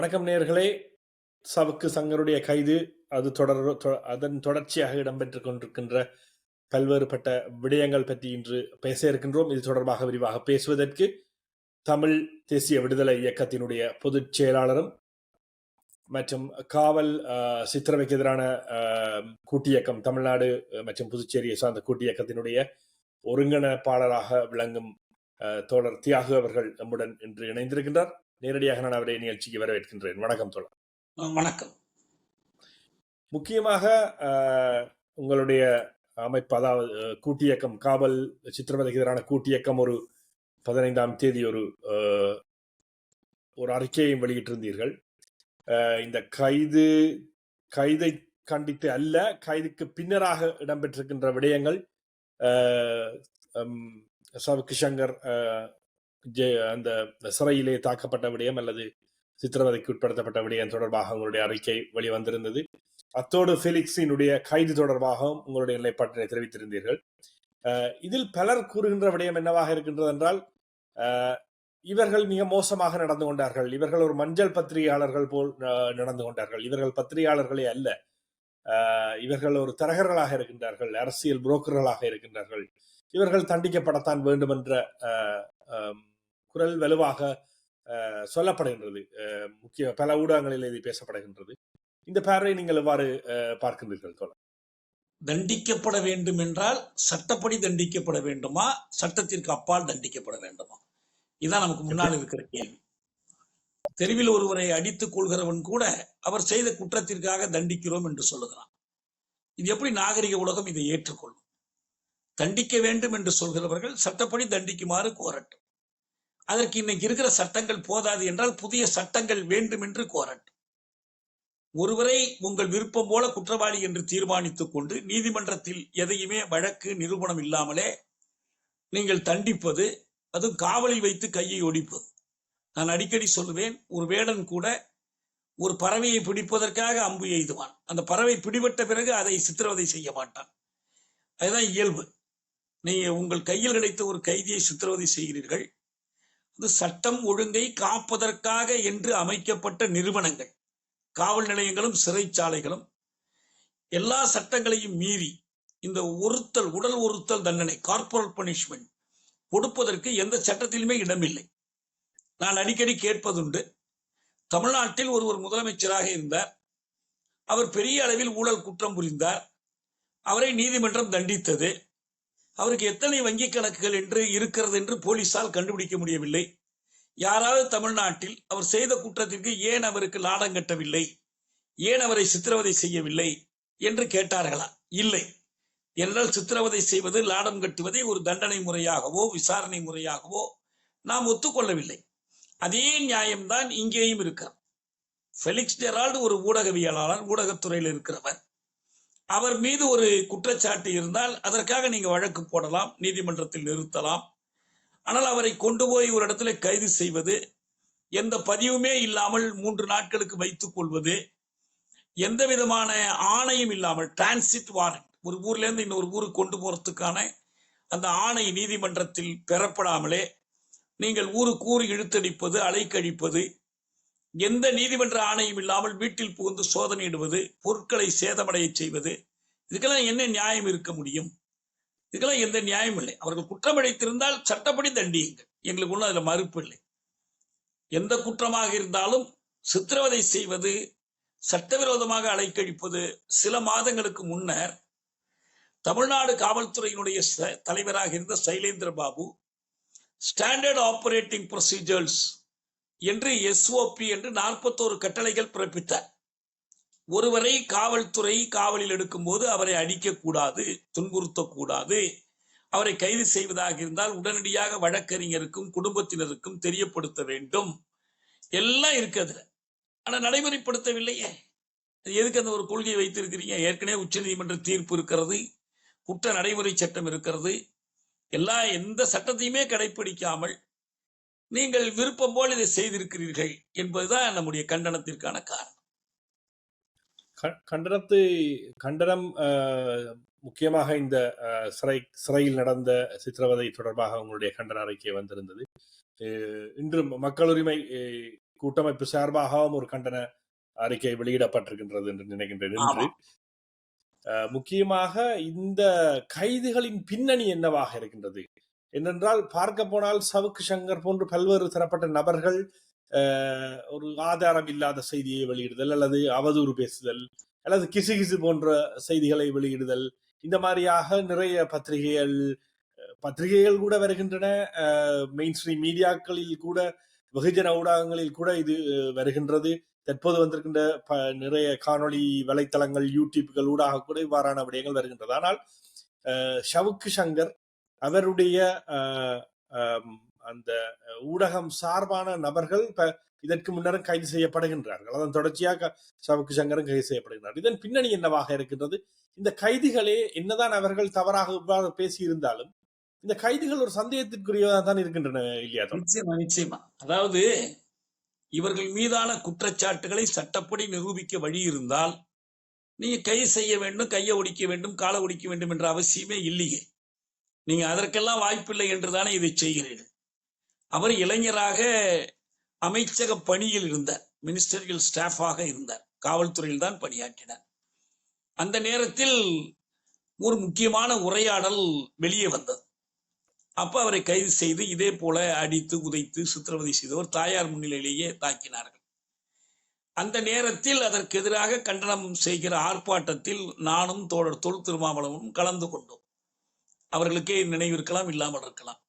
வணக்கம் நேர்களே சவுக்கு சங்கருடைய கைது அது தொடர் அதன் தொடர்ச்சியாக இடம்பெற்றுக் கொண்டிருக்கின்ற பல்வேறுபட்ட விடயங்கள் பற்றி இன்று பேச இருக்கின்றோம். இது தொடர்பாக விரிவாக பேசுவதற்கு தமிழ் தேசிய விடுதலை இயக்கத்தினுடைய பொதுச் செயலாளரும் மற்றும் காவல் சித்திரவைக்கு எதிரான கூட்டியக்கம் தமிழ்நாடு மற்றும் புதுச்சேரியை சார்ந்த கூட்டியக்கத்தினுடைய ஒருங்கிணைப்பாளராக விளங்கும் தோழர் தியாகு அவர்கள் நம்முடன் இன்று இணைந்திருக்கின்றார். நேரடியாக நான் அவரை நிகழ்ச்சிக்கு வரவேற்கின்றேன். வணக்கம் தோழர். வணக்கம். முக்கியமாக உங்களுடைய அமைப்பு அதாவது கூட்டியக்கம் காவல் சித்திரவதைக்கு எதிரான கூட்டியக்கம் ஒரு பதினைந்தாம் தேதி ஒரு ஒரு அறிக்கையையும் வெளியிட்டிருந்தீர்கள். இந்த கைது கைதை கண்டித்து அல்ல கைதுக்கு பின்னராக இடம்பெற்றிருக்கின்ற விடயங்கள் சவுக்கு சங்கர் அந்த சிறையிலே தாக்கப்பட்ட விடயம் அல்லது சித்திரவதைக்கு உட்படுத்தப்பட்ட விடயம் தொடர்பாக உங்களுடைய அறிக்கை வெளிவந்திருந்தது. அத்தோடு ஃபெலிக்ஸினுடைய கைது தொடர்பாகவும் உங்களுடைய நிலைப்பாட்டினை தெரிவித்திருந்தீர்கள். அஹ், இதில் பலர் கூறுகின்ற விடயம் என்னவாக இருக்கின்றது என்றால் இவர்கள் மிக மோசமாக நடந்து கொண்டார்கள். இவர்கள் ஒரு மஞ்சள் பத்திரிகையாளர்கள் போல் நடந்து கொண்டார்கள். இவர்கள் பத்திரிகையாளர்களே அல்ல. இவர்கள் ஒரு தரகர்களாக இருக்கின்றார்கள். அரசியல் புரோக்கர்களாக இருக்கின்றார்கள். இவர்கள் தண்டிக்கப்படத்தான் வேண்டும் என்ற அஹ், குரல் வலுவாக சொல்லப்படுகின்றது. முக்கிய பல ஊடகங்களில் இது பேசப்படுகின்றது. இந்த பார்வை நீங்கள் எவ்வாறு பார்க்கின்றீர்கள் தோழர்? தண்டிக்கப்பட வேண்டும் என்றால் சட்டப்படி தண்டிக்கப்பட வேண்டுமா? சட்டத்திற்கு அப்பால் தண்டிக்கப்பட வேண்டுமா? இதான் நமக்கு முன்னால் இருக்கிற கேள்வி. தெருவில் ஒருவரை அடித்துக் கொள்கிறவன் கூட அவர் செய்த குற்றத்திற்காக தண்டிக்கிறோம் என்று சொல்லுகிறான். இது எப்படி நாகரிக உலகம் இதை ஏற்றுக்கொள்ளும்? தண்டிக்க வேண்டும் என்று சொல்கிறவர்கள் சட்டப்படி தண்டிக்குமாறு கோரட்டும். அதற்கு இன்னைக்கு இருக்கிற சட்டங்கள் போதாது என்றால் புதிய சட்டங்கள் வேண்டும் என்று கோரட்டும் ஒருவரை உங்கள் விருப்பம் போல குற்றவாளி என்று தீர்மானித்துக் கொண்டு நீதிமன்றத்தில் எதையுமே வழக்கு நிரூபணம் இல்லாமலே நீங்கள் தண்டிப்பது அதுவும் காவலில் வைத்து கையை ஒடிப்பது. நான் அடிக்கடி சொல்லுவேன் ஒரு வேடன் கூட ஒரு பறவையை பிடிப்பதற்காக அம்பு எய்துவான். அந்த பறவை பிடிபட்ட பிறகு அதை சித்திரவதை செய்ய மாட்டான். அதுதான் இயல்பு. நீங்க உங்கள் கையில் கிடைத்த ஒரு கைதியை சித்திரவதை செய்கிறீர்கள் சட்டம் ஒழுங்கை காப்பதற்காக என்று அமைக்கப்பட்ட நிறுவனங்கள். காவல் நிலையங்களும் சிறைச்சாலைகளும் எல்லா சட்டங்களையும் மீறி இந்த ஒருத்தல் உடல் ஒருத்தல் தண்டனை கார்பரல் பனிஷ்மெண்ட் கொடுப்பதற்கு எந்த சட்டத்திலுமே இடமில்லை. நான் அடிக்கடி கேட்பதுண்டு தமிழ்நாட்டில் ஒருவர் முதலமைச்சராக இருந்தார் அவர் பெரிய அளவில் ஊழல் குற்றம் புரிந்தார் அவரை நீதிமன்றம் தண்டித்தது அவருக்கு எத்தனை வங்கி கணக்குகள் என்று இருக்கிறது என்று போலீசால் கண்டுபிடிக்க முடியவில்லை. யாராவது தமிழ்நாட்டில் அவர் செய்த குற்றத்திற்கு ஏன் அவருக்கு லாடம் கட்டவில்லை? ஏன் அவரை சித்திரவதை செய்யவில்லை? என்று கேட்டார்களா? இல்லை. என்றால் சித்திரவதை செய்வது லாடம் கட்டுவதை ஒரு தண்டனை முறையாகவோ விசாரணை முறையாகவோ நாம் ஒத்துக்கொள்ளவில்லை. அதே நியாயம்தான் இங்கேயும் இருக்கிறார் ஃபெலிக்ஸ் ஜெரால்டு ஒரு ஊடகவியலாளர் ஊடகத்துறையில் இருக்கிறவர். அவர் மீது ஒரு குற்றச்சாட்டு இருந்தால் அதற்காக நீங்க வழக்கு போடலாம் நீதிமன்றத்தில் நிறுத்தலாம். ஆனால் அவரை கொண்டு போய் ஒரு இடத்துல கைது செய்வது எந்த பதிவுமே இல்லாமல் மூன்று நாட்களுக்கு வைத்துக் கொள்வது எந்த விதமான ஆணையும் இல்லாமல் டிரான்சிட் வாரண்ட் ஒரு ஊர்ல இருந்து இன்னொரு ஊருக்கு கொண்டு போறதுக்கான அந்த ஆணை நீதிமன்றத்தில் பெறப்படாமலே நீங்கள் ஊருக்கு ஊர் இழுத்தடிப்பது அலைக்கழிப்பது எந்த நீதிமன்ற ஆணையும் இல்லாமல் வீட்டில் புகுந்து சோதனையிடுவது பொருட்களை சேதமடைய செய்வது இதுக்கெல்லாம் என்ன நியாயம் இருக்க முடியும்? இதுக்கெல்லாம் எந்த நியாயம் இல்லை. அவர்கள் குற்றம் இழைத்திருந்தால் சட்டப்படி தண்டியுங்கள். எங்களுக்கு ஒன்றும் அதில் மறுப்பு இல்லை. எந்த குற்றமாக இருந்தாலும் சித்திரவதை செய்வது சட்டவிரோதமாக அலைக்கழிப்பது சில மாதங்களுக்கு முன்னர் தமிழ்நாடு காவல்துறையினுடைய ச- தலைவராக இருந்த Sylendra Babu standard operating procedures என்று எஸ்ஓபி என்று நாற்பத்தோரு கட்டளைகள் பிறப்பித்தார். ஒருவரை காவல்துறை காவலில் எடுக்கும்போது அவரை அடிக்கக்கூடாது துன்புறுத்தக்கூடாது. அவரை கைது செய்வதாக இருந்தால் உடனடியாக வழக்கறிஞருக்கும் குடும்பத்தினருக்கும் தெரியப்படுத்த வேண்டும். எல்லாம் இருக்குது ஆனால் நடைமுறைப்படுத்தவில்லையே. எதுக்கு அந்த ஒரு கொள்கையை வைத்திருக்கிறீங்க? ஏற்கனவே உச்சநீதிமன்ற தீர்ப்பு இருக்கிறது குற்ற நடைமுறை சட்டம் இருக்கிறது. எல்லா எந்த சட்டத்தையுமே கடைபிடிக்காமல் நீங்கள் விருப்பம் போல் இதை செய்திருக்கிறீர்கள் என்பதுதான் நம்முடைய கண்டனத்திற்கான காரணம். கண்டனத்தை கண்டனம் முக்கியமாக இந்த சிறை சிறையில் நடந்த சித்திரவதை தொடர்பாக உங்களுடைய கண்டன அறிக்கை வந்திருந்தது. இன்று மக்கள் உரிமை கூட்டமைப்பு சார்பாகவும் ஒரு கண்டன அறிக்கை வெளியிடப்பட்டிருக்கின்றது என்று நினைக்கின்றேன் அஹ், முக்கியமாக இந்த கைதுகளின் பின்னணி என்னவாக இருக்கின்றது? என்னென்றால் பார்க்க போனால் சவுக்கு சங்கர் போன்று பல்வேறு தரப்பட்ட நபர்கள் ஒரு ஆதாரம் இல்லாத செய்தியை வெளியிடுதல் அல்லது அவதூறு பேசுதல் அல்லது கிசுகிசு போன்ற செய்திகளை வெளியிடுதல். இந்த மாதிரியாக நிறைய பத்திரிகைகள் பத்திரிகைகள் கூட வருகின்றன. மெயின் ஸ்ட்ரீம் மீடியாக்களில் கூட வெகுஜன ஊடகங்களில் கூட இது வருகின்றது. தற்போது வந்திருக்கின்ற ப நிறைய காணொளி வலைத்தளங்கள் யூடியூப்கள் ஊடாக கூட இவ்வாறான விடயங்கள் வருகின்றது. ஆனால் சவுக்கு ஷவுக்கு சங்கர் அவருடைய அந்த ஊடகம் சார்பான நபர்கள் இதற்கு முன்னரும் கைது செய்யப்படுகின்றார்கள். அதன் தொடர்ச்சியாக சவுக்கு சங்கரும் கைது செய்யப்படுகிறார் இதன் பின்னணி என்னவாக இருக்கின்றது? இந்த கைதிகளே என்னதான் அவர்கள் தவறாக பேசியிருந்தாலும் இந்த கைதிகள் ஒரு சந்தேகத்திற்குரியதாக தான் இருக்கின்றன இல்லையா நிச்சயமா நிச்சயமா. அதாவது இவர்கள் மீதான குற்றச்சாட்டுகளை சட்டப்படி நிரூபிக்க வழி இருந்தால் நீங்க கைது செய்ய வேண்டும் கையை ஒடிக்க வேண்டும் காலை ஒடிக்க வேண்டும் என்ற அவசியமே இல்லையே. நீங்க அதற்கெல்லாம் வாய்ப்பில்லை என்றுதானே இதை செய்கிறீர்கள். அவர் இளைஞராக அமைச்சக பணியில் இருந்தார். மினிஸ்டரியல் ஸ்டாஃபாக இருந்தார். காவல்துறையில் தான் பணியாற்றினார். அந்த நேரத்தில் ஒரு முக்கியமான உரையாடல் வெளியே வந்தது. அப்ப அவரை கைது செய்து இதே போல அடித்து உதைத்து சித்திரவதை செய்தவர் தாயார் முன்னிலையிலேயே தாக்கினார்கள். அந்த நேரத்தில் அதற்கு எதிராக கண்டனம் செய்கிற ஆர்ப்பாட்டத்தில் நானும் தோழர் தொல் திருமாவளவனும் கலந்து கொண்டோம். அவர்களுக்கே நினைவிருக்கலாம் இல்லாமல் இருக்கலாம்.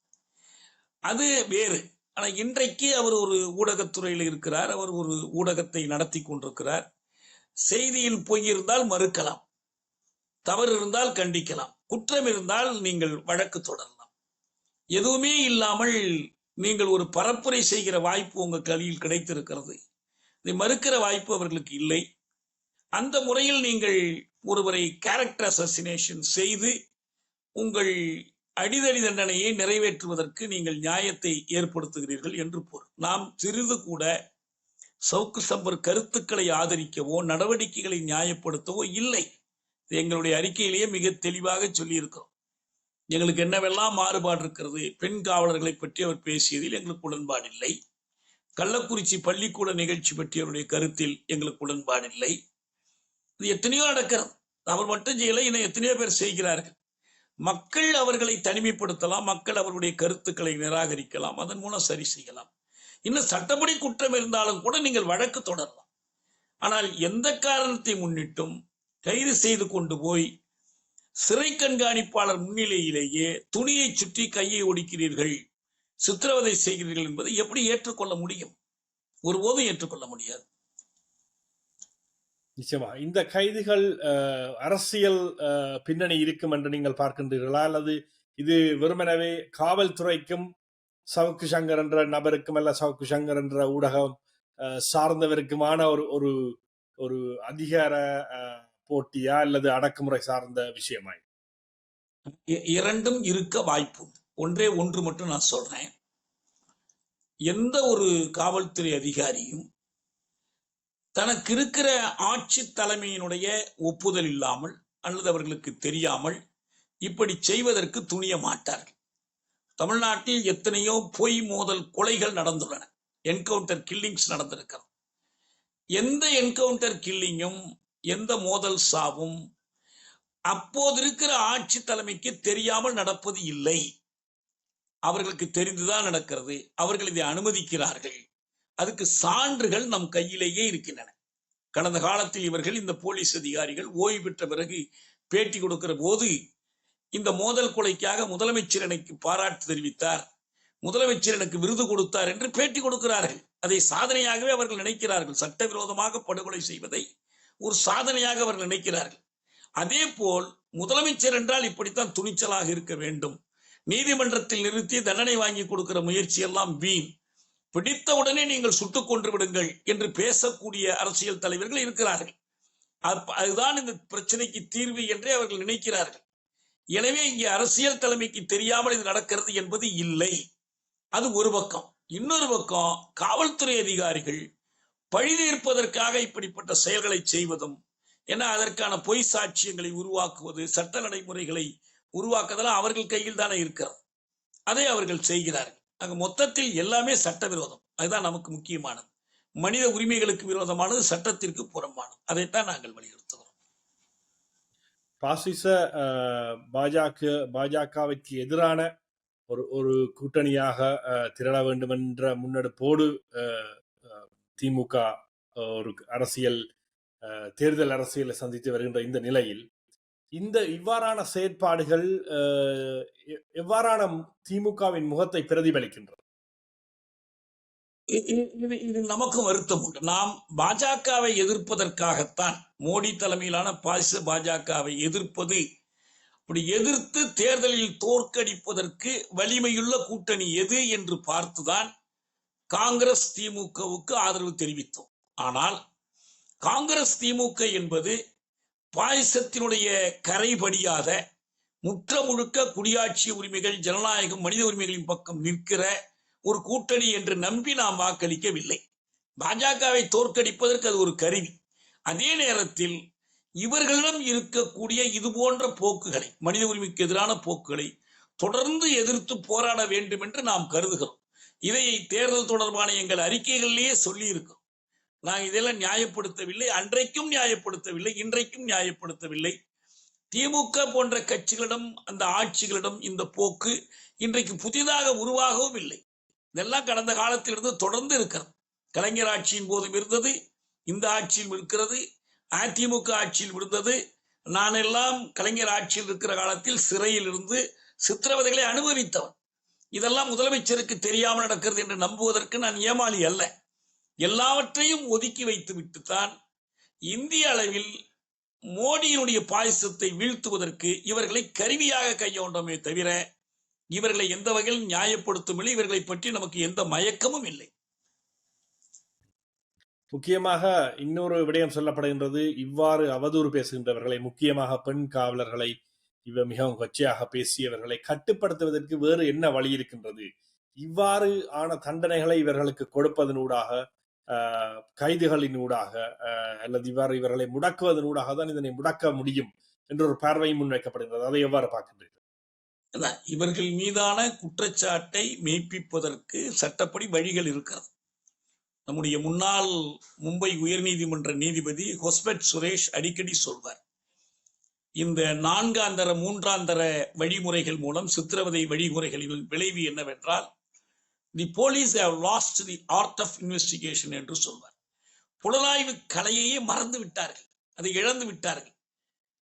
அது வேறு. ஆனால் இன்றைக்கு அவர் ஒரு ஊடகத்துறையில் இருக்கிறார். அவர் ஒரு ஊடகத்தை நடத்தி கொண்டிருக்கிறார். செய்தியில் பொய் இருந்தால் மறுக்கலாம். தவறு இருந்தால் கண்டிக்கலாம். குற்றம் இருந்தால் நீங்கள் வழக்கு தொடரலாம். எதுவுமே இல்லாமல் நீங்கள் ஒரு பரப்புரை செய்கிற வாய்ப்பு உங்கள் கல்வியில் கிடைத்திருக்கிறது. இதை மறுக்கிற வாய்ப்பு அவர்களுக்கு இல்லை. அந்த முறையில் நீங்கள் ஒருவரை கேரக்டர் அசசினேஷன் செய்து உங்கள் அடிதடி தண்டனையை நிறைவேற்றுவதற்கு நீங்கள் நியாயத்தை ஏற்படுத்துகிறீர்கள் என்று பொருள். நாம் சிறிது கூட சவுக்கு சம்பர் கருத்துக்களை ஆதரிக்கவோ நடவடிக்கைகளை நியாயப்படுத்தவோ இல்லை. இது எங்களுடைய அறிக்கையிலேயே மிக தெளிவாக சொல்லியிருக்கிறோம். எங்களுக்கு என்னவெல்லாம் மாறுபாடு இருக்கிறது? பெண் காவலர்களை பற்றி அவர் பேசியதில் எங்களுக்கு உடன்பாடு இல்லை. கள்ளக்குறிச்சி பள்ளிக்கூட நிகழ்ச்சி பற்றி அவருடைய கருத்தில் எங்களுக்கு உடன்பாடு இல்லை. இது எத்தனையோ நடக்கிறது. அவர் மட்டும் செய்யலை இன்னும் எத்தனையோ பேர் செய்கிறார்கள். மக்கள் அவர்களை தனிமைப்படுத்தலாம் மக்கள் அவருடைய கருத்துக்களை நிராகரிக்கலாம் அதன் மூலம் சரி செய்யலாம். இன்னும் சட்டப்படி குற்றம் இருந்தாலும் கூட நீங்கள் வழக்கு தொடரலாம். ஆனால் எந்த காரணத்தை முன்னிட்டும் கைது செய்து கொண்டு போய் சிறை கண்காணிப்பாளர் முன்னிலையிலேயே துணியை சுற்றி கையை ஒடிக்கிறீர்கள் சித்திரவதை செய்கிறீர்கள் என்பதை எப்படி ஏற்றுக்கொள்ள முடியும்? ஒருபோதும் ஏற்றுக்கொள்ள முடியாது. நிச்சயமா. இந்த கைதுகள் அஹ், அரசியல் பின்னணி இருக்கும் என்று நீங்கள் பார்க்கின்றீர்களா? அல்லது இது வெறுமனவே காவல்துறைக்கும் சவுக்கு சங்கர் என்ற நபருக்கும் அல்ல சவுக்கு சங்கர் என்ற ஊடகம் அஹ், சார்ந்தவருக்குமான ஒரு ஒரு ஒரு அதிகார போட்டியா? அல்லது அடக்குமுறை சார்ந்த விஷயமாய்? இ- இரண்டும் இருக்க வாய்ப்பு ஒன்றே ஒன்று மட்டும் நான் சொல்றேன். எந்த ஒரு காவல்துறை அதிகாரியும் தனக்கு இருக்கிற ஆட்சி தலைமையினுடைய ஒப்புதல் இல்லாமல் அல்லது அவர்களுக்கு தெரியாமல் இப்படி செய்வதற்கு துணிய மாட்டார்கள் தமிழ்நாட்டில் எத்தனையோ பொய் மோதல் கொலைகள் நடந்துள்ளன. என்கவுண்டர் கில்லிங்ஸ் நடந்திருக்கிறது. எந்த என்கவுண்டர் கில்லிங்கும் எந்த மோதல் சாவும் அப்போது இருக்கிற ஆட்சி தலைமைக்கு தெரியாமல் நடப்பது இல்லை. அவர்களுக்கு தெரிந்துதான் நடக்கிறது. அவர்கள் இதை அனுமதிக்கிறார்கள். அதுக்கு சான்றுகள் நம் கையிலேயே இருக்கின்றன. கடந்த காலத்தில் இவர்கள் இந்த போலீஸ் அதிகாரிகள் ஓய்வு பெற்ற பிறகு பேட்டி கொடுக்கிற போது இந்த மோதல் கொலைக்காக முதலமைச்சர் எனக்கு பாராட்டு தெரிவித்தார். முதலமைச்சர் எனக்கு விருது கொடுத்தார் என்று பேட்டி கொடுக்கிறார்கள். அதை சாதனையாகவே அவர்கள் நினைக்கிறார்கள். சட்டவிரோதமாக படுகொலை செய்வதை ஒரு சாதனையாக அவர்கள் நினைக்கிறார்கள். அதே போல் முதலமைச்சர் என்றால் இப்படித்தான் துணிச்சலாக இருக்க வேண்டும். நீதிமன்றத்தில் நிறுத்தி தண்டனை வாங்கி கொடுக்கிற முயற்சி எல்லாம் வீண். பிடித்த உடனே நீங்கள் சுட்டுக் கொன்று விடுங்கள் என்று பேசக்கூடிய அரசியல் தலைவர்கள் இருக்கிறார்கள். அதுதான் இந்த பிரச்சனைக்கு தீர்வு என்றே அவர்கள் நினைக்கிறார்கள். எனவே இங்கே அரசியல் தலைமைக்கு தெரியாமல் இது நடக்கிறது என்பது இல்லை. அது ஒரு பக்கம். இன்னொரு பக்கம் காவல்துறை அதிகாரிகள் பழி தீர்ப்பதற்காக இப்படிப்பட்ட செயல்களை செய்வதும் ஏன்னா அதற்கான பொய் சாட்சியங்களை உருவாக்குவது சட்ட நடைமுறைகளை உருவாக்குவதெல்லாம் அவர்கள் கையில் தானே இருக்கிறது. அதை அவர்கள் செய்கிறார்கள். அங்க மொத்தத்தில் எல்லாமே சட்டவிரோதம். அதுதான் நமக்கு முக்கியமானது. மனித உரிமைகளுக்கு விரோதமானது சட்டத்திற்கு புறம்பானது. அதைத்தான் நாங்கள் வலியுறுத்துகிறோம். பாசிச பாஜக பாஜகவிற்கு எதிரான ஒரு ஒரு கூட்டணியாக அஹ், திரள வேண்டும் என்ற முன்னெடுப்போடு அஹ், அஹ், திமுக ஒரு அரசியல் அஹ், தேர்தல் அரசியலை சந்தித்து வருகின்ற இந்த நிலையில் இந்த இவ்வாறான செயற்பாடுகள் எவ்வாறான திமுகவின் முகத்தை பிரதிபலிக்கின்றது இது இது நமக்கும் வருத்தம் உண்டு. நாம் பாஜகவை எதிர்ப்பதற்காகத்தான் மோடி தலைமையிலான பாசிச பாஜகவை எதிர்ப்பது அப்படி எதிர்த்து தேர்தலில் தோற்கடிப்பதற்கு வலிமையுள்ள கூட்டணி எது என்று பார்த்துதான் காங்கிரஸ் திமுகவுக்கு ஆதரவு தெரிவித்தோம். ஆனால் காங்கிரஸ் திமுக என்பது பாயசத்தினுடைய கரைபடியாக முற்ற முழுக்க குடியாட்சி உரிமைகள் ஜனநாயகம் மனித உரிமைகளின் பக்கம் நிற்கிற ஒரு கூட்டணி என்று நம்பி நாம் வாக்களிக்கவில்லை. பாஜகவை தோற்கடிப்பதற்கு அது ஒரு கருவி. அதே நேரத்தில் இவர்களிடம் இருக்கக்கூடிய இது போன்ற போக்குகளை மனித உரிமைக்கு எதிரான போக்குகளை தொடர்ந்து எதிர்த்து போராட வேண்டும் என்று நாம் கருதுகிறோம். இதை தேர்தல் தொடர்பான எங்கள் அறிக்கைகளிலேயே சொல்லி இருக்கிறோம் நான் இதெல்லாம் நியாயப்படுத்தவில்லை. அன்றைக்கும் நியாயப்படுத்தவில்லை. இன்றைக்கும் நியாயப்படுத்தவில்லை. திமுக போன்ற கட்சிகளிடம் அந்த ஆட்சிகளிடம் இந்த போக்கு இன்றைக்கு புதிதாக உருவாகவும் இல்லை. இதெல்லாம் கடந்த காலத்திலிருந்து தொடர்ந்து இருக்கிறது. கலைஞர் ஆட்சியின் போதும் இருந்தது இந்த ஆட்சியில் இருக்கிறது அதிமுக ஆட்சியில் இருந்தது. நான் எல்லாம் கலைஞர் ஆட்சியில் இருக்கிற காலத்தில் சிறையில் இருந்து சித்திரவதைகளை அனுபவித்தவன். இதெல்லாம் முதலமைச்சருக்கு தெரியாமல் நடக்கிறது என்று நம்புவதற்கு நான் ஏமாளி அல்ல. எல்லாவற்றையும் ஒதுக்கி வைத்து விட்டுத்தான் இந்திய அளவில் மோடியினுடைய பாயசத்தை வீழ்த்துவதற்கு இவர்களை கருவியாக கையாண்டோமே தவிர இவர்களை எந்த வகையில் நியாயப்படுத்தும் இல்லை. இவர்களை பற்றி நமக்கு எந்த மயக்கமும் இல்லை. முக்கியமாக இன்னொரு விடயம் சொல்லப்படுகின்றது. இவ்வாறு அவதூறு பேசுகின்றவர்களை முக்கியமாக பெண் காவலர்களை இவ மிகவும் கொச்சையாக பேசியவர்களை கட்டுப்படுத்துவதற்கு வேறு என்ன வழி இருக்கின்றது? இவ்வாறு ஆன தண்டனைகளை இவர்களுக்கு கொடுப்பதனூடாக கைதுகளினூடாக ஆஹ், அல்லது இவ்வாறு இவர்களை முடக்குவதனூடாக தான் இதனை முடக்க முடியும் என்ற ஒரு பார்வையும் முன்வைக்கப்படுகிறது. அதை எவ்வாறு பார்க்கின்றீர்கள்? இவர்கள் மீதான குற்றச்சாட்டை மெய்ப்பிப்பதற்கு சட்டப்படி வழிகள் இருக்கிறது நம்முடைய முன்னாள் மும்பை உயர்நீதிமன்ற நீதிபதி ஹொஸ்பெட் சுரேஷ் அடிக்கடி சொல்வார் இந்த நான்காந்தர மூன்றாந்தர வழிமுறைகள் மூலம் சித்திரவதை வழிமுறைகளின் விளைவு என்னவென்றால் the police have lost the art of investigation என்று சொல்வார். புலனாய்வு கலையையே மறந்து விட்டார்கள். அதை இழந்து விட்டார்கள்.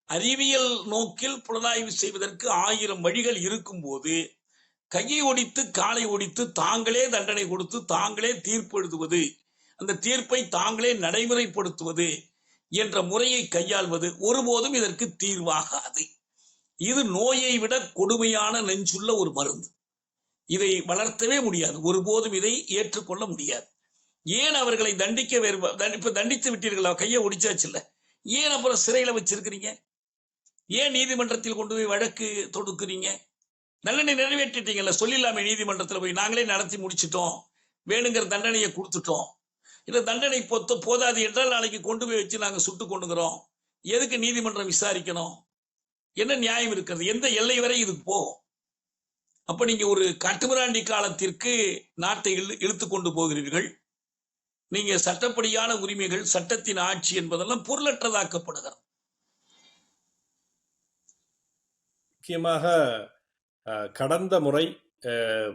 அறிவியல் நோக்கில் புலனாய்வு செய்வதற்கு ஆயிரம் வழிகள் இருக்கும்போது கையை ஒடித்து காலை ஒடித்து தாங்களே தண்டனை கொடுத்து தாங்களே தீர்ப்பு எழுதுவது அந்த தீர்ப்பை தாங்களே நடைமுறைப்படுத்துவது என்ற முறையை கையாள்வது ஒருபோதும் இதற்கு தீர்வாகாது. இது நோயை விட கொடுமையான நெஞ்சுள்ள ஒரு மருந்து. இதை வளர்த்தவே முடியாது. ஒருபோதும் இதை ஏற்றுக்கொள்ள முடியாது. ஏன் அவர்களை தண்டிக்க வேறு இப்ப தண்டித்து விட்டீர்களா? கையை ஒடிச்சாச்சு இல்ல ஏன் அப்புறம் சிறையில வச்சிருக்கிறீங்க? ஏன் நீதிமன்றத்தில் கொண்டு போய் வழக்கு தொடுக்கிறீங்க? தண்டனை நிறைவேற்றிட்டீங்கல்ல. சொல்லிடலாமே நீதிமன்றத்தில் போய் நாங்களே நடத்தி முடிச்சிட்டோம். வேணுங்கிற தண்டனையை கொடுத்துட்டோம். இந்த தண்டனை பொத்த போதாது என்றால் நாளைக்கு கொண்டு போய் வச்சு நாங்கள் சுட்டு கொண்டுங்கிறோம் எதுக்கு நீதிமன்றம் விசாரிக்கணும்? என்ன நியாயம் இருக்கிறது? எந்த எல்லை வரை இதுக்கு போகும்? அப்ப நீங்க ஒரு கட்டுமிராண்டி காலத்திற்கு நாட்டை இழு இழுத்து கொண்டு போகிறீர்கள். நீங்க சட்டப்படியான உரிமைகள் சட்டத்தின் ஆட்சி என்பதெல்லாம் பொருளற்றதாக்கப்படுகிறது. முக்கியமாக அஹ், கடந்த முறை அஹ்,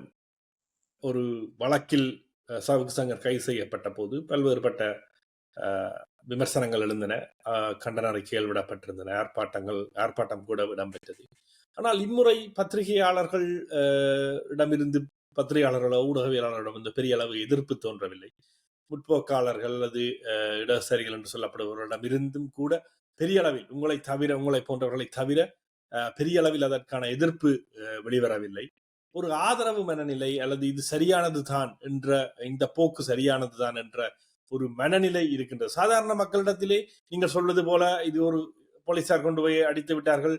ஒரு வழக்கில் அஹ், சங்கர் கைது செய்யப்பட்ட போது பல்வேறுபட்ட விமர்சனங்கள் எழுந்தன. அஹ், கண்டன அறிக்கைகள் விடப்பட்டிருந்தன ஆர்ப்பாட்டங்கள் ஆர்ப்பாட்டம் கூட இடம்பெற்றது ஆனால் இம்முறை பத்திரிகையாளர்கள் இடமிருந்து பத்திரிகையாளர்களோ ஊடகவியலாளர்களிடம் இந்த பெரிய அளவு எதிர்ப்பு தோன்றவில்லை. முற்போக்காளர்கள் அல்லது அஹ், இடதுசாரிகள் என்று சொல்லப்படுபவர்களிடம் இருந்தும் கூட பெரிய அளவில் உங்களை தவிர உங்களை போன்றவர்களை தவிர பெரிய அளவில் அதற்கான எதிர்ப்பு வெளிவரவில்லை. ஒரு ஆதரவு மனநிலை அல்லது இது சரியானது தான் என்ற இந்த போக்கு சரியானது தான் என்ற ஒரு மனநிலை இருக்கின்றது. சாதாரண மக்களிடத்திலே நீங்கள் சொல்வது போல இது ஒரு போலீசார் கொண்டு போய் அடித்து விட்டார்கள்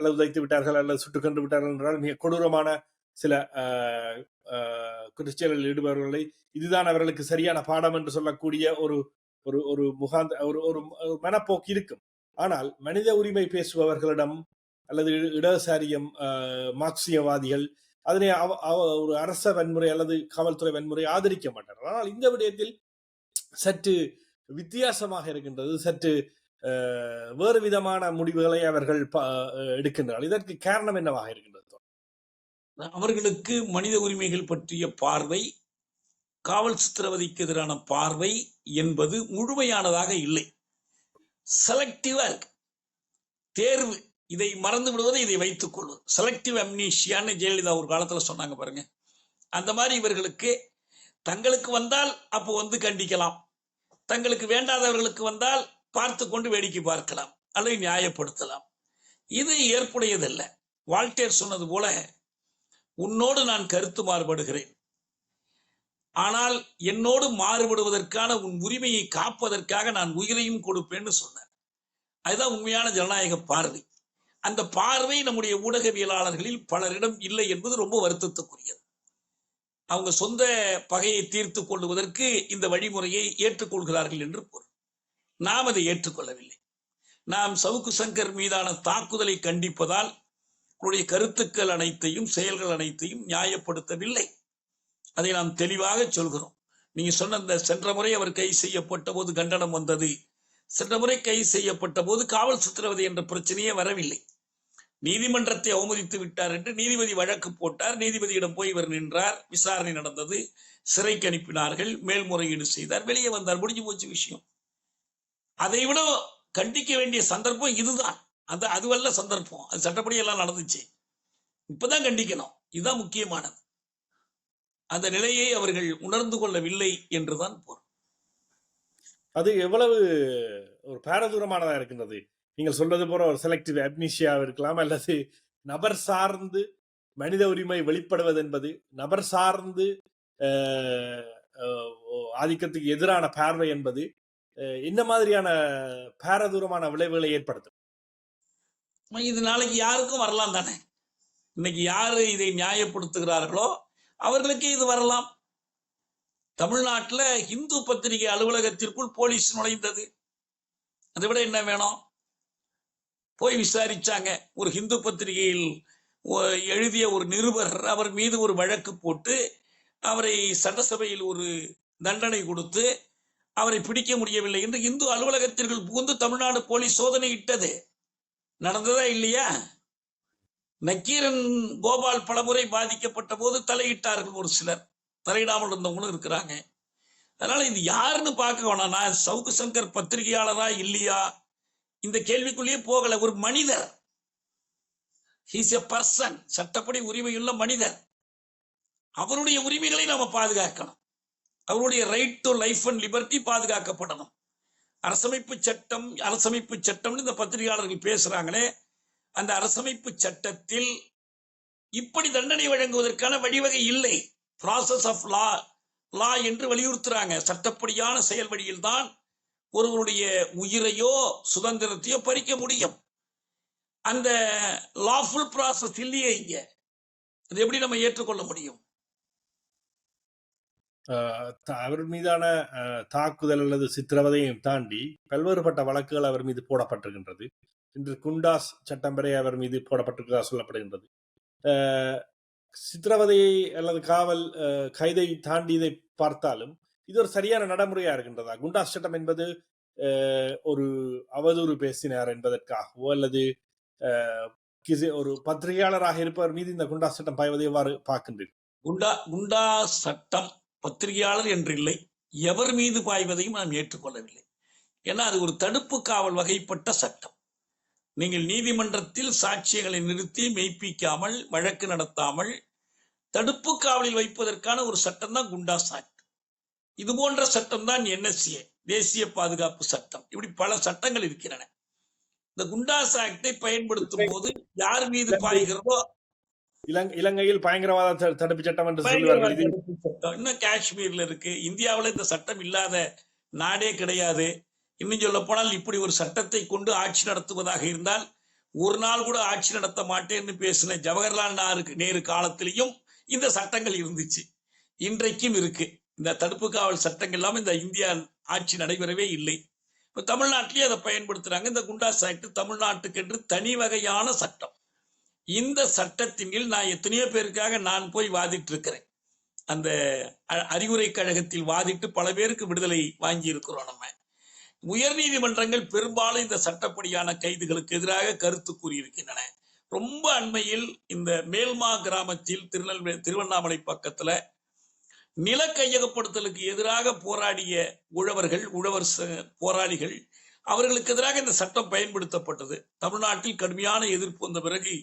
அல்லது உதைத்து விட்டார்கள் அல்லது சுட்டுக் கொண்டு விட்டார்கள் என்றால் மிக கொடூரமான சில அஹ், குற்றச்செயலில் ஈடுபவர்களை இதுதான் அவர்களுக்கு சரியான பாடம் என்று சொல்லக்கூடிய ஒரு ஒரு ஒரு முகாந்த ஒரு ஒரு ஒரு மனப்போக்கு இருக்கும். ஆனால் மனித உரிமை பேசுபவர்களிடம் அல்லது இடதுசாரியம் மார்க்சியவாதிகள் அதனை அவ- அவ- ஒரு அரச வன்முறை அல்லது காவல்துறை வன்முறை ஆதரிக்க மாட்டார்கள். ஆனால் இந்த விடயத்தில் சற்று வித்தியாசமாக இருக்கின்றது. சற்று வேறு விதமான முடிவுகளை அவர்கள் எடுக்கின்றனர் இதற்கு காரணம் என்னவாக இருக்கின்றது அவர்களுக்கு மனித உரிமைகள் பற்றிய பார்வை காவல் சித்திரவதைக்கு எதிரான பார்வை என்பது முழுமையானதாக இல்லை. செலக்டிவா இருக்கு. தேர்வு இதை மறந்து விடுவதை இதை வைத்துக் கொள்வது. செலக்டிவ் அம்னீஷியான்னு ஜெயலலிதா ஒரு காலத்துல சொன்னாங்க பாருங்க. அந்த மாதிரி இவர்களுக்கு தங்களுக்கு வந்தால் அப்போ வந்து கண்டிக்கலாம். தங்களுக்கு வேண்டாதவர்களுக்கு வந்தால் பார்த்து கொண்டு வேடிக்கை பார்க்கலாம் அல்லது நியாயப்படுத்தலாம். இது ஏற்புடையதல்ல. வால்டேர் சொன்னது போல உன்னோடு நான் கருத்து மாறுபடுகிறேன். ஆனால் என்னோடு மாறுபடுவதற்கான உன் உரிமையை காப்பதற்காக நான் உயிரையும் கொடுப்பேன்னு சொன்னார். அதுதான் உண்மையான ஜனநாயக பார்வை. அந்த பார்வை நம்முடைய ஊடகவியலாளர்களில் பலரிடம் இல்லை என்பது ரொம்ப வருத்தத்துக்குரியது. அவங்க சொந்த பகையை தீர்த்து கொள்வதற்கு இந்த வழிமுறையை ஏற்றுக்கொள்கிறார்கள் என்று பொருள். நாம் அதை ஏற்றுக்கொள்ளவில்லை. நாம் சவுக்கு சங்கர் மீதான தாக்குதலை கண்டிப்பதால் அவருடைய கருத்துக்கள் அனைத்தையும் செயல்கள் அனைத்தையும் நியாயப்படுத்தவில்லை. அதை நாம் தெளிவாக சொல்கிறோம். நீங்க சொன்ன இந்த சென்ற முறை அவர் கை செய்யப்பட்ட போது கண்டனம் வந்தது. சென்ற முறை கைது செய்யப்பட்ட போது காவல் சித்திரவதை என்ற பிரச்சனையே வரவில்லை. நீதிமன்றத்தை அவமதித்து விட்டார் என்று நீதிபதி வழக்கு போட்டார். நீதிபதியிடம் போய் இவர் நின்றார். விசாரணை நடந்தது. சிறைக்கு அனுப்பினார்கள். மேல்முறையீடு செய்தார். வெளியே வந்தார். முடிஞ்சு போச்சு விஷயம். அதை விட கண்டிக்க வேண்டிய சந்தர்ப்பம் இதுதான். அந்த அதுவல்ல சந்தர்ப்பம். அது சட்டப்படி எல்லாம் நடந்துச்சு. இப்பதான் கண்டிக்கணும். இதுதான் முக்கியமானது. அந்த நிலையை அவர்கள் உணர்ந்து கொள்ளவில்லை என்றுதான் பொருள். அது எவ்வளவு ஒரு பாரதூரமானதா இருக்கின்றது? நீங்கள் சொல்றது போற ஒரு செலக்டிவ் அப்னிஷியா இருக்கலாம் அல்லது நபர் சார்ந்து மனித உரிமை வெளிப்படுவது என்பது நபர் சார்ந்து ஆதிக்கத்துக்கு எதிரான பார்வை என்பது இந்த என்ன மாதிரியான பாரதூரமான விளைவுகளை ஏற்படுத்தும். இது நாளைக்கு யாருக்கும் வரலாம் தானே? இன்னைக்கு யாரு இதை நியாயப்படுத்துகிறார்களோ அவர்களுக்கு இது வரலாம். தமிழ்நாட்டில் இந்து பத்திரிகை அலுவலகத்திற்குள் போலீஸ் நுழைந்தது. அதை விட என்ன வேணும்? போய் விசாரிச்சாங்க. ஒரு இந்து பத்திரிகையில் எழுதிய ஒரு நிருபர் அவர் மீது ஒரு வழக்கு போட்டு அவரை சட்டசபையில் ஒரு தண்டனை கொடுத்து அவரை பிடிக்க முடியவில்லை என்று இந்து அலுவலகத்திற்குள் புகுந்து தமிழ்நாடு போலீஸ் சோதனை இட்டது. நடந்ததா இல்லையா? நக்கீரன் கோபால் பலமுறை பாதிக்கப்பட்ட போது தலையிட்டார்கள் ஒரு சிலர். தலையிடாமல் இருந்தவங்களும் இருக்கிறாங்க. அதனால இது யாருன்னு பார்க்க வேணாம். நான் சவுக்கு சங்கர் பத்திரிகையாளரா இல்லையா? இந்த கேள்விக்குள்ளேயே போகல. ஒரு மனிதர். ஹீஸ் எ பர்சன் சட்டப்படி உரிமையுள்ள மனிதர். அவருடைய உரிமைகளை நாம பாதுகாக்கணும். அவருடைய right to life and liberty பாதுகாக்கப்படணும். அரசமைப்பு சட்டம் அரசமைப்பு சட்டம்னு இந்த பத்திரிகையாளர்கள் பேசுறாங்களே அந்த அரசமைப்பு சட்டத்தில் இப்படி தண்டனை வழங்குவதற்கான வழிவகை இல்லை. ப்ராசஸ் ஆஃப் லா லா என்று வலியுறுத்துறாங்க. சட்டப்படியான செயல் வழியில்தான் ஒருவருடைய உயிரையோ சுதந்திரத்தையோ பறிக்க முடியும். அந்த லாஃபுல் ப்ராசஸ் இல்லையே இங்க. அது எப்படி நம்ம ஏற்றுக்கொள்ள முடியும்? அவர் மீதான தாக்குதல் அல்லது சித்திரவதையும் தாண்டி பல்வேறுபட்ட வழக்குகள் அவர் மீது போடப்பட்டிருக்கின்றது. இன்று குண்டாஸ் சட்டம் வரை அவர் மீது போடப்பட்டிருக்கிறதா சொல்லப்படுகின்றது. சித்திரவதையை அல்லது காவல் அஹ், கைதை தாண்டி இதை பார்த்தாலும் இது ஒரு சரியான நடைமுறையா இருக்கின்றதா? குண்டாஸ் சட்டம் என்பது ஒரு அவதூறு பேசினார் என்பதற்காகவோ அல்லது ஒரு பத்திரிகையாளராக இருப்பவர் மீது இந்த குண்டாஸ் சட்டம் பாய்வதை எவ்வாறு பார்க்கின்றீர்கள்? குண்டா குண்டா சட்டம் பத்திரிகையாளர் என்று இல்லை எவர் மீது பாய்வதையும் நாம் ஏற்றுக்கொள்ளவில்லை. ஏன்னா அது ஒரு தடுப்பு காவல் வகைப்பட்ட சட்டம். நீங்கள் நீதிமன்றத்தில் சாட்சியங்களை நிறுத்தி மெய்ப்பிக்காமல் வழக்கு நடத்தாமல் தடுப்பு காவலில் வைப்பதற்கான ஒரு சட்டம் தான் குண்டாஸ் ஆக்ட். இது போன்ற சட்டம் தான் என்எஸ்ஏ தேசிய பாதுகாப்பு சட்டம். இப்படி பல சட்டங்கள் இருக்கின்றன. இந்த குண்டாஸ் ஆக்டை பயன்படுத்தும் போது யார் மீது பாய்கிறதோ இலங்கையில் பயங்கரவாத தடுப்பு சட்டம் என்று சொல்லுவார்கள். சட்டம். இன்னும் காஷ்மீர்ல இருக்கு. இந்தியாவுல இந்த சட்டம் இல்லாத நாடே கிடையாது. இன்னும் சொல்ல போனால் இப்படி ஒரு சட்டத்தை கொண்டு ஆட்சி நடத்துவதாக இருந்தால் ஒரு நாள் கூட ஆட்சி நடத்த மாட்டேன்னு பேசின ஜவஹர்லால் நேரு நேரு காலத்திலையும் இந்த சட்டங்கள் இருந்துச்சு. இன்றைக்கும் இருக்கு. இந்த தடுப்பு காவல் சட்டங்கள் இல்லாம இந்த இந்தியா ஆட்சி நடைபெறவே இல்லை. இப்ப தமிழ்நாட்டிலேயே அதை பயன்படுத்துறாங்க. இந்த குண்டாஸ் ஆக்ட் தமிழ்நாட்டுக்கு என்று தனி வகையான சட்டம். இந்த சட்டத்தின் கீழ் நான் எத்தனையோ பேருக்காக நான் போய் வாதிட்டு இருக்கிறேன் அந்த அ- அறிவுரை கழகத்தில் வாதிட்டு பல பேருக்கு விடுதலை வாங்கி இருக்கிறோம் நம்ம. உயர் நீதிமன்றங்கள் பெரும்பாலும் இந்த சட்டப்படியான கைதுகளுக்கு எதிராக கருத்து கூறியிருக்கின்றன. ரொம்ப அண்மையில் இந்த மேல்மா கிராமத்தில் திருநெல்வேலி திருவண்ணாமலை பக்கத்துல நில கையகப்படுத்தலுக்கு எதிராக போராடிய உழவர்கள் உழவர் ச- போராளிகள் அவர்களுக்கு எதிராக இந்த சட்டம் பயன்படுத்தப்பட்டது. தமிழ்நாட்டில் கடுமையான எதிர்ப்பு வந்த பிறகு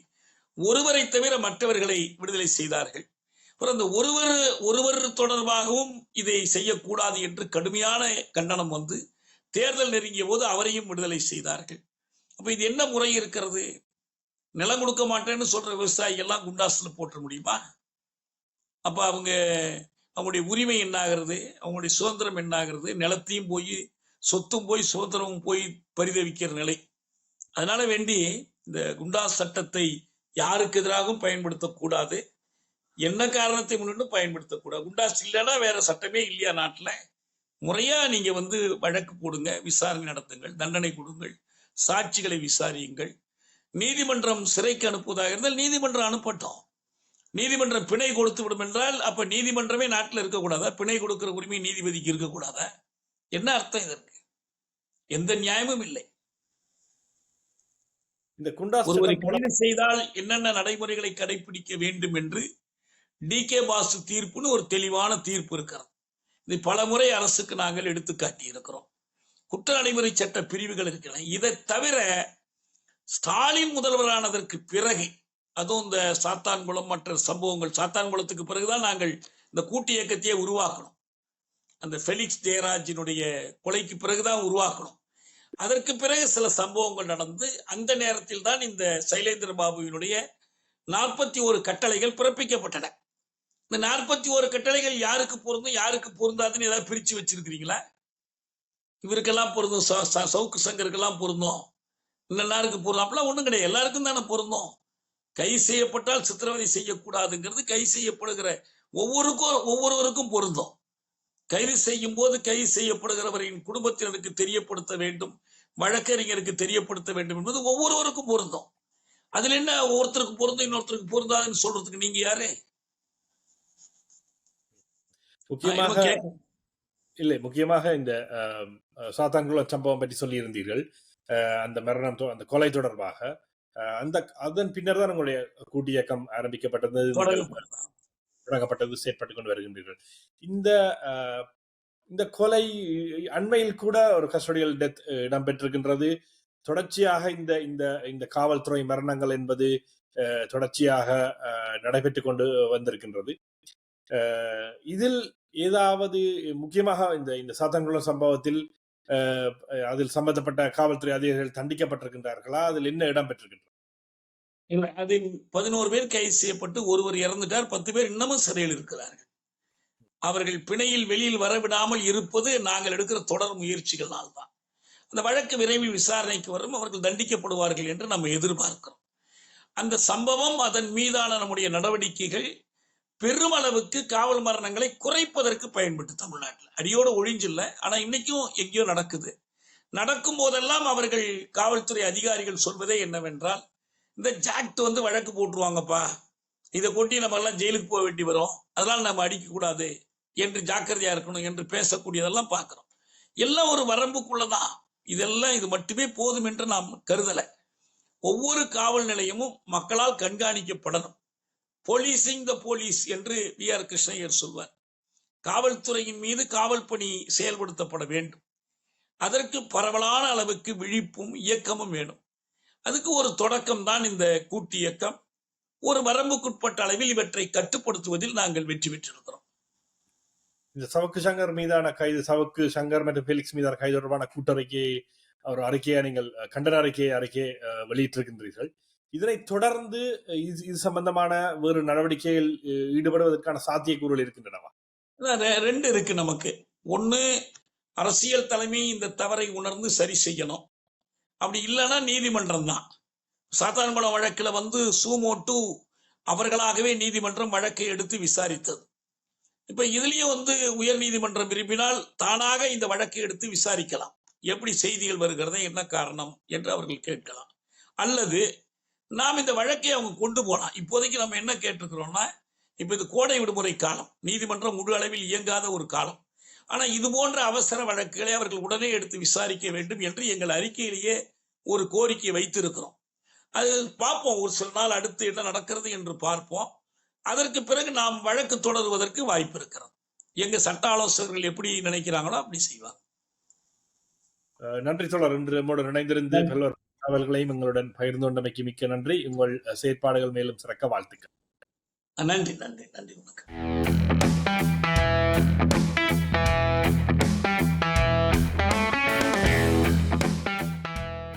ஒருவரை தவிர மற்றவர்களை விடுதலை செய்தார்கள். அப்புறம் அந்த ஒருவர் ஒருவர் தொடர்பாகவும் இதை செய்யக்கூடாது என்று கடுமையான கண்டனம் வந்து தேர்தல் நெருங்கிய போது அவரையும் விடுதலை செய்தார்கள். அப்ப இது என்ன முறை இருக்கிறது? நிலம் கொடுக்க மாட்டேன்னு சொல்ற விவசாயி எல்லாம் குண்டாசுல போட்ட முடியுமா? அப்ப அவங்க அவங்களுடைய உரிமை என்ன ஆகிறது அவங்களுடைய சுதந்திரம் என்னாகிறது? நிலத்தையும் போய் சொத்தும் போய் சுதந்திரமும் போய் பரிதவிக்கிற நிலை. அதனால வேண்டி இந்த குண்டாஸ் சட்டத்தை யாருக்கு எதிராகவும் பயன்படுத்தக்கூடாது. என்ன காரணத்தை முன்னிட்டு பயன்படுத்தக்கூடாது. குண்டாஸ் இல்லைன்னா வேற சட்டமே இல்லையா நாட்டில்? முறையா நீங்க வந்து வழக்கு போடுங்க விசாரணை நடத்துங்கள் தண்டனை கொடுங்கள் சாட்சிகளை விசாரியுங்கள். நீதிமன்றம் சிறைக்கு அனுப்புவதாக இருந்தால் நீதிமன்றம் அனுப்பட்டோம். நீதிமன்றம் பிணை கொடுத்து விடும் என்றால் அப்ப நீதிமன்றமே நாட்டில் இருக்கக்கூடாதா? பிணை கொடுக்கிற உரிமை நீதிபதிக்கு இருக்கக்கூடாதா? என்ன அர்த்தம் இதற்கு? எந்த நியாயமும் இல்லை. இந்த குண்டாஸ் செய்தால் என்னென்ன நடைமுறைகளை கடைபிடிக்க வேண்டும் என்று டி கே பாசு தீர்ப்புன்னு ஒரு தெளிவான தீர்ப்பு இருக்கிறது. இது பல முறை அரசுக்கு நாங்கள் எடுத்து காட்டி இருக்கிறோம் குற்ற நடைமுறை சட்ட பிரிவுகள் இருக்கின்றன. இதை தவிர ஸ்டாலின் முதல்வரானதற்கு பிறகு அதுவும் இந்த சாத்தான்குளம் மற்ற சம்பவங்கள் சாத்தான்குளத்துக்கு பிறகுதான் நாங்கள் இந்த கூட்டு இயக்கத்தையே உருவாக்கணும். அந்த ஃபெலிக்ஸ் ஜெயராஜினுடைய கொலைக்கு பிறகுதான் உருவாக்கணும். அதற்கு பிறகு சில சம்பவங்கள் நடந்து அந்த நேரத்தில் தான் இந்த சைலேந்திர பாபுவினுடைய நாற்பத்தி ஒரு கட்டளைகள் பிறப்பிக்கப்பட்டன. இந்த நாற்பத்தி ஒரு கட்டளைகள் யாருக்கு பொருந்தும் யாருக்கு பொருந்தாதுன்னு ஏதாவது பிரிச்சு வச்சிருக்கிறீங்களா? இவருக்கெல்லாம் பொருந்தும் ச- ச- சவுக்கு சங்கருக்கெல்லாம் பொருந்தும். எல்லாருக்கும் பொருந்தும்? அப்படிலாம் ஒண்ணும் கிடையாது. எல்லாருக்கும் தானே பொருந்தும். கை செய்யப்பட்டால் சித்திரவதை செய்யக்கூடாதுங்கிறது கை செய்யப்படுகிற ஒவ்வொருக்கும் ஒவ்வொருவருக்கும் பொருந்தும். கைது செய்யும் போது கைது செய்யப்படுகிறவரின் குடும்பத்தினருக்கு தெரியப்படுத்த வேண்டும் வழக்கறிஞருக்கு தெரியப்படுத்த வேண்டும் என்பது ஒவ்வொருவருக்கும் பொருந்தும். அதுல என்ன ஒருத்தருக்கு பொருந்தும் இன்னொருத்தருக்கு பொருந்தாதுன்னு சொல்றதுக்கு நீங்க யாரு? முக்கியமாக இல்லை முக்கியமாக இந்த சாத்தான்குளம் சம்பவம் பற்றி சொல்லியிருந்தீர்கள். அஹ், அந்த மரணம் அந்த கொலை தொடர்பாக. அந்த அதன் பின்னர் தான் உங்களுடைய கூட்டு இயக்கம் ஆரம்பிக்கப்பட்டது நீங்கள் தொடங்கப்பட்டது. கொண்டு வருகின்றீர்கள். இந்த இந்த கொலை அண்மையில் கூட ஒரு கஸ்டோடியல் டெத் இடம்பெற்றிருக்கின்றது. தொடர்ச்சியாக இந்த இந்த இந்த காவல்துறை மரணங்கள் என்பது அஹ், தொடர்ச்சியாக அஹ், நடைபெற்றுக் கொண்டு வந்திருக்கின்றது. இதில் ஏதாவது முக்கியமாக இந்த இந்த சாத்தான்குளம் சம்பவத்தில் அஹ், அதில் சம்பந்தப்பட்ட காவல்துறை அதிகாரிகள் தண்டிக்கப்பட்டிருக்கின்றார்களா? அதில் என்ன இடம் பெற்றிருக்கின்றது இல்ல அதில் பதினோரு பேர் கைது செய்யப்பட்டு ஒருவர் இறந்துட்டார் பத்து பேர் இன்னமும் சிறையில் இருக்கிறார்கள். அவர்கள் பிணையில் வெளியில் வரவிடாமல் இருப்பது நாங்கள் எடுக்கிற தொடர் முயற்சிகளால் தான். அந்த வழக்கு விரைவில் விசாரணைக்கு வரும் அவர்கள் தண்டிக்கப்படுவார்கள் என்று நம்ம எதிர்பார்க்கிறோம். அந்த சம்பவம் அதன் மீதான நம்முடைய நடவடிக்கைகள் பெருமளவுக்கு காவல் மரணங்களை குறைப்பதற்கு பயன்பட்டு தமிழ்நாட்டில். அடியோட ஒழிஞ்சில்ல ஆனா இன்னைக்கும் எங்கேயோ நடக்குது. நடக்கும் போதெல்லாம் அவர்கள் காவல்துறை அதிகாரிகள் சொல்வதே என்னவென்றால் இந்த ஜாக்ட் வந்து வழக்கு போட்டுருவாங்கப்பா. இதை கொட்டி நம்ம எல்லாம் ஜெயிலுக்கு போக வேண்டி வரும். அதனால நம்ம அடிக்க கூடாது என்று ஜாக்கிரதையா இருக்கணும் என்று பேசக்கூடியதெல்லாம் பார்க்கிறோம். எல்லாம் ஒரு வரம்புக்குள்ளதான். இதெல்லாம் இது மட்டுமே போதும் என்று நாம் கருதல. ஒவ்வொரு காவல் நிலையமும் மக்களால் கண்காணிக்கப்படணும். போலீசிங் த போலீஸ் என்று வி ஆர் கிருஷ்ணயர் சொல்வார். காவல்துறையின் மீது காவல் பணி செயல்படுத்தப்பட வேண்டும். அதற்கு பரவலான அளவுக்கு விழிப்பும் இயக்கமும் வேணும். அதுக்கு ஒரு தொடக்கம் தான் இந்த கூட்டு இயக்கம். ஒரு வரம்புக்குட்பட்ட அளவில் இவற்றை கட்டுப்படுத்துவதில் நாங்கள் வெற்றி பெற்றிருக்கிறோம். இந்த சவுக்கு சங்கர் மீதான கைது சவுக்கு சங்கர் மற்றும் ஃபெலிக்ஸ் மீதான கைது தொடர்பான கூட்டறிக்கையை ஒரு அறிக்கையை நீங்கள் கண்டன அறிக்கையை அறிக்கையை வெளியிட்டிருக்கின்றீர்கள். இதனைத் தொடர்ந்து இது இது சம்பந்தமான வேறு நடவடிக்கையில் ஈடுபடுவதற்கான சாத்தியக்கூறுகள் இருக்கின்றனவா? ரெண்டு இருக்கு நமக்கு. ஒண்ணு அரசியல் தலைமை இந்த தவறை உணர்ந்து சரி செய்யணும். அப்படி இல்லைன்னா நீதிமன்றம் தான். சாத்தான்குளம் வழக்கில் வந்து சூமோட்டு அவர்களாகவே நீதிமன்றம் வழக்கை எடுத்து விசாரித்தது. இப்போ இதுலேயும் வந்து உயர் நீதிமன்றம் விரும்பினால் தானாக இந்த வழக்கை எடுத்து விசாரிக்கலாம். எப்படி செய்திகள் வருகிறது என்ன காரணம் என்று அவர்கள் கேட்கலாம். அல்லது நாம் இந்த வழக்கை அவங்க கொண்டு போகலாம் இப்போதைக்கு நம்ம என்ன கேட்டிருக்கிறோம்னா இப்போ இது கோடை விடுமுறை காலம். நீதிமன்றம் முழு அளவில் இயங்காத ஒரு காலம். ஆனா இது போன்ற அவசர வழக்குகளை அவர்கள் உடனே எடுத்து விசாரிக்க வேண்டும் என்று எங்கள் அறிக்கையிலேயே ஒரு கோரிக்கை வைத்திருக்கிறோம். அது பார்ப்போம். ஒரு சில நாள் அடுத்து என்ன நடக்கிறது என்று பார்ப்போம். அதற்கு பிறகு நாம் வழக்கு தொடருவதற்கு வாய்ப்பு இருக்கிறது. எங்க சட்ட ஆலோசகர்கள் எப்படி நினைக்கிறாங்களோ அப்படி செய்வாங்க. நன்றி தொடர் இன்று நம்முடன் இணைந்திருந்து பல்வேறு தகவல்களையும் எங்களுடன் பகிர்ந்து கொண்டமைக்கு மிக்க நன்றி. உங்கள் செயற்பாடுகள் மேலும் சிறக்க வாழ்த்துக்கள். நன்றி நன்றி நன்றி. வணக்கம்.